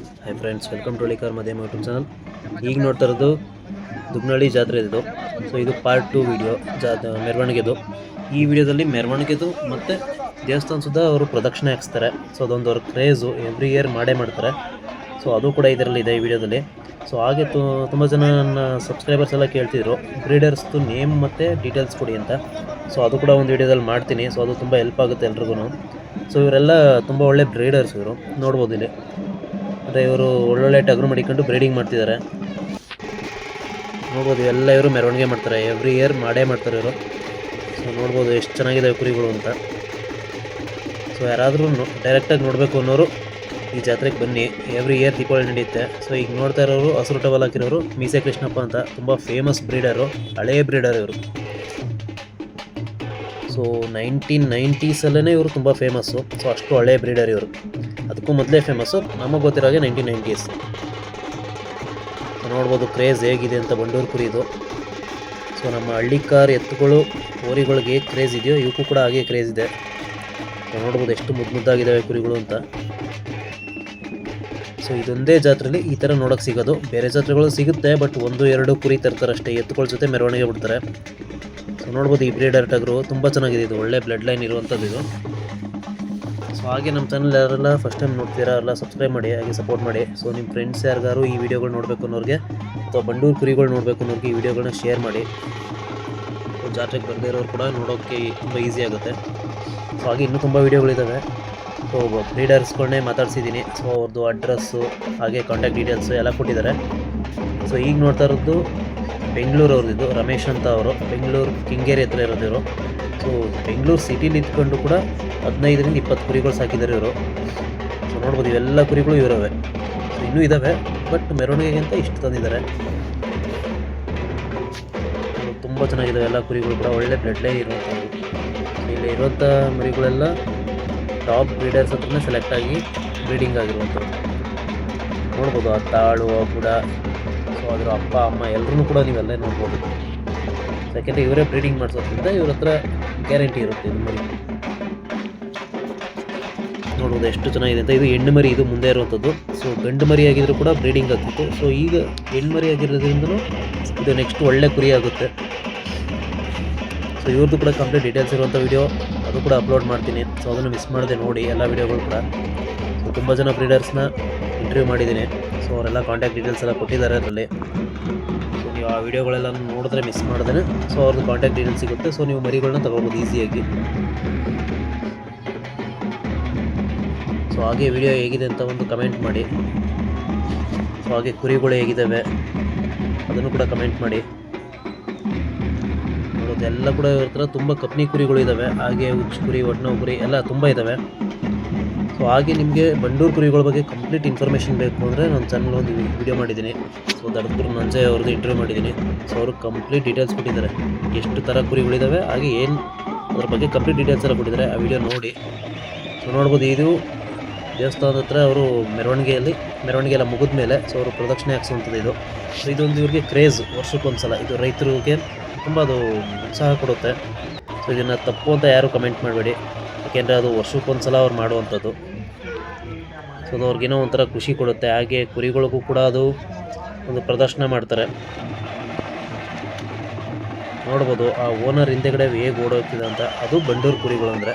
Hi friends welcome to ಲಿಕಾರ್ ಮಧ್ಯಮ YouTube channel ಈಗ ನೋಡ್ತಾ ಇರೋದು ದುಗ್ನಳ್ಳಿ ಜಾತ್ರೆ ಇದು ಸೊ ಇದು ಪಾರ್ಟ್ ಟು ವಿಡಿಯೋ ಜಾ ಮೆರವಣಿಗೆದು. ಈ ವಿಡಿಯೋದಲ್ಲಿ ಮೆರವಣಿಗೆದು ಮತ್ತು ದೇವಸ್ಥಾನ ಸುದ್ದ ಅವರು ಪ್ರದಕ್ಷಿಣೆ ಹಾಕ್ಸ್ತಾರೆ. ಸೊ ಅದೊಂದು ಅವ್ರ ಕ್ರೇಜು ಎವ್ರಿ ಇಯರ್ ಮಾಡೇ ಮಾಡ್ತಾರೆ. ಸೊ ಅದು ಕೂಡ ಇದರಲ್ಲಿ ಇದೆ ಈ ವಿಡಿಯೋದಲ್ಲಿ ಸೊ ಹಾಗೆ ತು ತುಂಬ ಜನ ನನ್ನ ಸಬ್ಸ್ಕ್ರೈಬರ್ಸ್ ಎಲ್ಲ ಕೇಳ್ತಿದ್ರು. ಬ್ರೀಡರ್ಸ್ದು ನೇಮ್ ಮತ್ತು ಡೀಟೇಲ್ಸ್ ಕೊಡಿ ಅಂತ. ಸೊ ಅದು ಕೂಡ ಒಂದು ವಿಡಿಯೋದಲ್ಲಿ ಮಾಡ್ತೀನಿ. ಸೊ ಅದು ತುಂಬ ಹೆಲ್ಪ್ ಆಗುತ್ತೆ ಎಲ್ರಿಗೂ ಸೊ ಇವರೆಲ್ಲ ತುಂಬ ಒಳ್ಳೆ ಬ್ರೀಡರ್ಸ್ ಇವರು. ನೋಡ್ಬೋದು ಇಲ್ಲಿ. ಅಂದರೆ ಇವರು ಒಳ್ಳೊಳ್ಳೆ ಟಗರು ಮಡಿಕೊಂಡು ಬ್ರೀಡಿಂಗ್ ಮಾಡ್ತಿದ್ದಾರೆ. ನೋಡ್ಬೋದು ಎಲ್ಲ ಇವರು ಮೆರವಣಿಗೆ ಮಾಡ್ತಾರೆ. ಎವ್ರಿ ಇಯರ್ ಮಾಡೇ ಮಾಡ್ತಾರೆ ಇವರು. ಸೊ ನೋಡ್ಬೋದು ಎಷ್ಟು ಚೆನ್ನಾಗಿದೆ ಕುರಿಗಳು ಅಂತ. ಸೊ ಯಾರಾದರೂ ಡೈರೆಕ್ಟಾಗಿ ನೋಡಬೇಕು ಅನ್ನೋರು ಈ ಜಾತ್ರೆಗೆ ಬನ್ನಿ. ಎವ್ರಿ ಇಯರ್ ದೀಪಾವಳಿ ನಡೆಯುತ್ತೆ ಸೊ ಈಗ ನೋಡ್ತಾ ಇರೋರು ಹಸಿರು ಟವಲ್ ಹಾಕಿರೋರು ಮೀಸೆ ಕೃಷ್ಣಪ್ಪ ಅಂತ ತುಂಬ ಫೇಮಸ್ ಬ್ರೀಡರು ಹಳೇ ಬ್ರೀಡರ್ ಇವರು. ಸೊ ನೈನ್ಟೀನ್ ನೈಂಟೀಸಲ್ಲೇ ಇವರು ತುಂಬ ಫೇಮಸ್ಸು ಸೊ ಅಷ್ಟು ಹಳೆಯ ಬ್ರೀಡರ್ ಇವರು. ಅದಕ್ಕೂ ಮೊದಲೇ ಫೇಮಸ್ಸು ನಮಗೆ ಗೊತ್ತಿರೋ ಹಾಗೆ ನೈನ್ಟೀನ್ ನೈಂಟೀಸ್ ನೋಡ್ಬೋದು ಕ್ರೇಜ್ ಹೇಗಿದೆ ಅಂತ ಬಂಡೂರು ಕುರಿ ಇದು. ಸೊ ನಮ್ಮ ಹಳ್ಳಿ ಕಾರ್ ಎತ್ತುಗಳು, ಹೋರಿಗಳಿಗೆ ಹೇಗೆ ಕ್ರೇಜ್ ಇದೆಯೋ, ಇವಕ್ಕೂ ಕೂಡ ಹಾಗೆ ಕ್ರೇಜ್ ಇದೆ. ನೋಡ್ಬೋದು ಎಷ್ಟು ಮುದ್ದು ಮುದ್ದಾಗಿದ್ದಾವೆ ಕುರಿಗಳು ಅಂತ. ಸೊ ಇದೊಂದೇ ಜಾತ್ರೆಯಲ್ಲಿ ಈ ಥರ ನೋಡೋಕೆ ಸಿಗೋದು. ಬೇರೆ ಜಾತ್ರೆಗಳು ಸಿಗುತ್ತೆ ಬಟ್ ಒಂದು, ಎರಡು ಕುರಿ ತರ್ತಾರೆ ಅಷ್ಟೇ. ಎತ್ತುಗಳ ಜೊತೆ ಮೆರವಣಿಗೆ ಬಿಡ್ತಾರೆ. ಸೊ ನೋಡ್ಬೋದು ಈ ಬ್ರೀಡರ್ ಟಗರು ತುಂಬ ಚೆನ್ನಾಗಿದೆ ಇದು. ಒಳ್ಳೆ ಬ್ಲಡ್ ಲೈನ್ ಇರುವಂಥದ್ದು ಇದು. ಸೊ ಹಾಗೆ ನಮ್ಮ ಚಾನಲ್ ಯಾರೆಲ್ಲ ಫಸ್ಟ್ ಟೈಮ್ ನೋಡ್ತೀರಾ, ಎಲ್ಲ ಸಬ್ಸ್ಕ್ರೈಬ್ ಮಾಡಿ, ಹಾಗೆ ಸಪೋರ್ಟ್ ಮಾಡಿ. ಸೊ ನಿಮ್ಮ ಫ್ರೆಂಡ್ಸ್ ಯಾರಿಗಾರು ಈ ವಿಡಿಯೋಗಳು ನೋಡಬೇಕು ಅನ್ನೋರಿಗೆ, ಅಥವಾ ಬಂಡೂರು ಕುರಿಗಳು ನೋಡಬೇಕು ಅನ್ನೋರಿಗೆ ಈ ವಿಡಿಯೋಗಳನ್ನ ಶೇರ್ ಮಾಡಿ. ಜಾತ್ರೆಗೆ ಬರದೇ ಇರೋರು ಕೂಡ ನೋಡೋಕ್ಕೆ ತುಂಬ ಈಸಿ ಆಗುತ್ತೆ. ಸೊ ಹಾಗೆ ಇನ್ನೂ ತುಂಬ ವೀಡಿಯೋಗಳಿದ್ದಾವೆ ಸೊ ಬ್ರೀಡರ್ಸ್ಗಳನ್ನೇ ಮಾತಾಡ್ಸಿದ್ದೀನಿ. ಸೊ ಅವ್ರದ್ದು ಅಡ್ರೆಸ್ಸು ಹಾಗೆ ಕಾಂಟ್ಯಾಕ್ಟ್ ಡೀಟೇಲ್ಸು ಎಲ್ಲ ಕೊಟ್ಟಿದ್ದಾರೆ. ಸೊ ಈಗ ನೋಡ್ತಾ ಇರೋದು ಬೆಂಗಳೂರು ಅವ್ರದ್ದು ರಮೇಶ್ ಅಂತ ಅವರು. ಬೆಂಗಳೂರು, ಕಿಂಗೇರಿ ಹತ್ರ ಇರೋದಿರು ಸೊ ಬೆಂಗಳೂರು ಸಿಟಿಲಿ ಇದ್ಕೊಂಡು ಕೂಡ ಹದಿನೈದರಿಂದ ಇಪ್ಪತ್ತು ಕುರಿಗಳು ಸಾಕಿದ್ದಾರೆ ಇವರು. ಸೊ ನೋಡ್ಬೋದು ಇವೆಲ್ಲ ಕುರಿಗಳು ಇವರವೆ. ಸೊ ಇನ್ನೂ ಇದ್ದಾವೆ ಬಟ್ ಮೆರವಣಿಗೆಗಿಂತ ಇಷ್ಟು ತಂದಿದ್ದಾರೆ. ತುಂಬ ಚೆನ್ನಾಗಿದ್ದಾವೆ ಎಲ್ಲ ಕುರಿಗಳು ಕೂಡ. ಒಳ್ಳೆ ಬ್ಲಡ್ಲೇ ಇರುವಂಥವು ಇಲ್ಲಿ ಇರುವಂಥ ಮರಿಗಳೆಲ್ಲ ಟಾಪ್ ಬ್ರೀಡರ್ಸ್ ಹತ್ರನೇ ಸೆಲೆಕ್ಟ್ ಆಗಿ ಬ್ರೀಡಿಂಗ್ ಆಗಿರುವಂಥದ್ದು. ನೋಡ್ಬೋದು ಆ ತಾಳು ಕೂಡ ಸೊ, ಅದರ ಅಪ್ಪ, ಅಮ್ಮ ಎಲ್ಲರೂ ಕೂಡ ನೀವೆಲ್ಲ ನೋಡ್ಬೋದು. ಯಾಕೆಂದರೆ ಇವರೇ ಬ್ರೀಡಿಂಗ್ ಮಾಡಿಸೋದ್ರಿಂದ ಇವ್ರ ಹತ್ರ ಗ್ಯಾರಂಟಿ ಇರುತ್ತೆ ಇದು ಮರಿ. ನೋಡ್ಬೋದು ಎಷ್ಟು ಚೆನ್ನಾಗಿದೆ ಅಂತ. ಇದು ಹೆಣ್ಣು ಮರಿ, ಇದು ಮುಂದೆ ಇರುವಂಥದ್ದು. ಸೊ ಗಂಡು ಮರಿ ಆಗಿದ್ರು ಕೂಡ ಬ್ರೀಡಿಂಗ್ ಆಗ್ತಿತ್ತು. ಸೊ ಈಗ ಹೆಣ್ಣು ಮರಿ ಆಗಿರೋದ್ರಿಂದಲೂ ಇದು ನೆಕ್ಸ್ಟ್ ಒಳ್ಳೆ ಕುರಿ ಆಗುತ್ತೆ. ಸೊ ಇವ್ರದ್ದು ಕೂಡ ಕಂಪ್ಲೀಟ್ ಡೀಟೇಲ್ಸ್ ಇರುವಂಥ ವಿಡಿಯೋ ಅದು ಕೂಡ ಅಪ್ಲೋಡ್ ಮಾಡ್ತೀನಿ. ಸೊ ಅದನ್ನು ಮಿಸ್ ಮಾಡದೆ ನೋಡಿ ಎಲ್ಲ ವಿಡಿಯೋಗಳು ಕೂಡ. ಸೊ ತುಂಬ ಜನ ಬ್ರೀಡರ್ಸ್ನ ಇಂಟರ್ವ್ಯೂ ಮಾಡಿದ್ದೀನಿ. ಸೊ ಅವರೆಲ್ಲ ಕಾಂಟ್ಯಾಕ್ಟ್ ಡೀಟೇಲ್ಸ್ ಎಲ್ಲ ಕೊಟ್ಟಿದ್ದಾರೆ ಅದರಲ್ಲಿ. ಆ ವಿಡಿಯೋಗಳೆಲ್ಲ ನೋಡಿದ್ರೆ ಮಿಸ್ ಮಾಡ್ದೇ ಸೊ ಅವ್ರದ್ದು ಕಾಂಟ್ಯಾಕ್ಟ್ ಡೀಟೇಲ್ಸ್ ಸಿಗುತ್ತೆ. ಸೊ ನೀವು ಮರಿಗಳನ್ನ ತಗೋಬೋದು ಈಸಿಯಾಗಿ ಸೊ ಹಾಗೆ ವಿಡಿಯೋ ಹೇಗಿದೆ ಅಂತ ಒಂದು ಕಮೆಂಟ್ ಮಾಡಿ. ಸೊ ಹಾಗೆ ಕುರಿಗಳು ಹೇಗಿದ್ದಾವೆ ಅದನ್ನು ಕೂಡ ಕಮೆಂಟ್ ಮಾಡಿ. ಎಲ್ಲ ಕೂಡ ಇವ್ರ ಹತ್ರ ತುಂಬ ಕಪ್ನಿ ಕುರಿಗಳು ಇದ್ದಾವೆ. ಹಾಗೆ ಉಚ್ಚ ಕುರಿ ಒಟ್ನೋ ಕುರಿ ಎಲ್ಲ ತುಂಬ ಇದ್ದಾವೆ. ಸೊ ಹಾಗೆ ನಿಮಗೆ ಬಂಡೂರು ಕುರಿಗಳ ಬಗ್ಗೆ ಕಂಪ್ಲೀಟ್ ಇನ್ಫಾರ್ಮೇಷನ್ ಬೇಕು ಅಂದರೆ ನಾನು ಚಾನಲ್ ಒಂದು ವಿಡಿಯೋ ಮಾಡಿದ್ದೀನಿ. ಸೊ ದಡಪುರ ನಂಜಯ್ ಅವ್ರದ್ದು ಇಂಟರ್ವ್ಯೂ ಮಾಡಿದ್ದೀನಿ. ಸೊ ಅವರು ಕಂಪ್ಲೀಟ್ ಡೀಟೇಲ್ಸ್ ಕೊಟ್ಟಿದ್ದಾರೆ. ಎಷ್ಟು ಥರ ಕುರಿಗಳಿದ್ದಾವೆ ಹಾಗೆ ಏನು ಅದ್ರ ಬಗ್ಗೆ ಕಂಪ್ಲೀಟ್ ಡೀಟೇಲ್ಸ್ ಎಲ್ಲ ಕೊಟ್ಟಿದ್ದಾರೆ ಆ ವಿಡಿಯೋ ನೋಡಿ. ಸೊ ನೋಡ್ಬೋದು, ಇದು ದೇವಸ್ಥಾನದ ಹತ್ರ ಅವರು ಮೆರವಣಿಗೆಯಲ್ಲಿ, ಮೆರವಣಿಗೆ ಎಲ್ಲ ಮುಗಿದ ಮೇಲೆ ಸೊ ಅವರು ಪ್ರದಕ್ಷಿಣೆ ಹಾಕ್ಸುವಂಥದ್ದು ಇದು. ಸೊ ಇದೊಂದು ಇವ್ರಿಗೆ ಕ್ರೇಜ್ ವರ್ಷಕ್ಕೊಂದ್ಸಲ. ಇದು ರೈತರಿಗೆ ತುಂಬ ಅದು ಉತ್ಸಾಹ ಕೊಡುತ್ತೆ. ಸೊ ಇದನ್ನು ತಪ್ಪು ಅಂತ ಯಾರು ಕಮೆಂಟ್ ಮಾಡಬೇಡಿ. ಯಾಕೆಂದರೆ ಅದು ವರ್ಷಕ್ಕೊಂದ್ಸಲ ಅವ್ರು ಮಾಡುವಂಥದ್ದು. ಸೊ ಅದು ಅವ್ರಿಗೇನೋ ಒಂಥರ ಖುಷಿ ಕೊಡುತ್ತೆ. ಹಾಗೆ ಕುರಿಗಳಿಗೂ ಕೂಡ ಅದು ಒಂದು ಪ್ರದರ್ಶನ ಮಾಡ್ತಾರೆ. ನೋಡ್ಬೋದು ಆ ಓನರ್ ಹಿಂದೆಗಡೆ ಹೇಗೆ ಓಡೋಗ್ತಿದೆ ಅಂತ. ಅದು ಬಂಡೂರು ಕುರಿಗಳು ಅಂದರೆ.